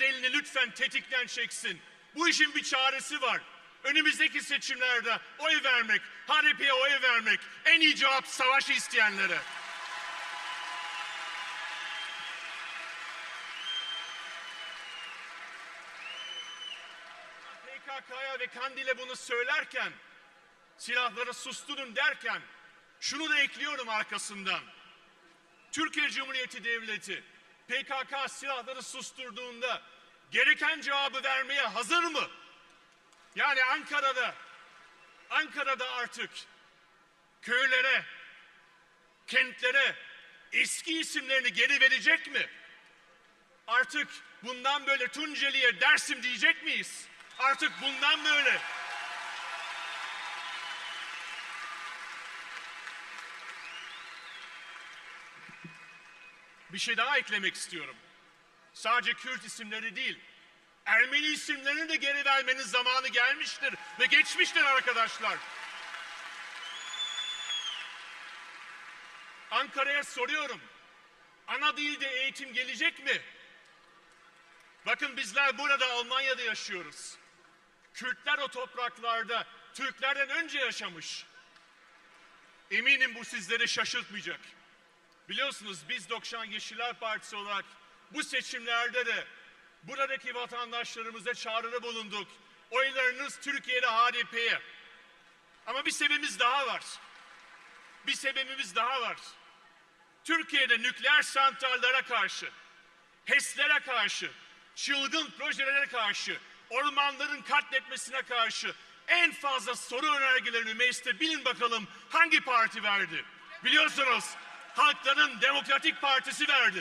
elini lütfen tetikten çeksin. Bu işin bir çaresi var. Önümüzdeki seçimlerde oy vermek, HDP'ye oy vermek en iyi cevap savaşı isteyenlere. PKK'ya ve Kandil'e bunu söylerken, silahları susturun derken, şunu da ekliyorum arkasından. Türkiye Cumhuriyeti Devleti PKK silahları susturduğunda gereken cevabı vermeye hazır mı? Yani Ankara'da Ankara'da artık köylere, kentlere eski isimlerini geri verecek mi? Artık bundan böyle Tunceli'ye Dersim diyecek miyiz? Artık bundan böyle Bir şey daha eklemek istiyorum. Sadece Kürt isimleri değil, Ermeni isimlerini de geri vermenin zamanı gelmiştir ve geçmiştir arkadaşlar. Ankara'ya soruyorum. Ana dilde eğitim gelecek mi? Bakın bizler burada Almanya'da yaşıyoruz. Kürtler o topraklarda Türklerden önce yaşamış. Eminim bu sizleri şaşırtmayacak. Biliyorsunuz biz 90 Yeşiller Partisi olarak bu seçimlerde de buradaki vatandaşlarımıza çağrıda bulunduk. Oylarınız Türkiye'de HDP'ye. Ama bir sebebimiz daha var. Bir sebebimiz daha var. Türkiye'de nükleer santrallere karşı, HES'lere karşı, çılgın projelere karşı, ormanların katletmesine karşı en fazla soru önergelerini mecliste bilin bakalım hangi parti verdi? Biliyorsunuz Halkların Demokratik Partisi verdi.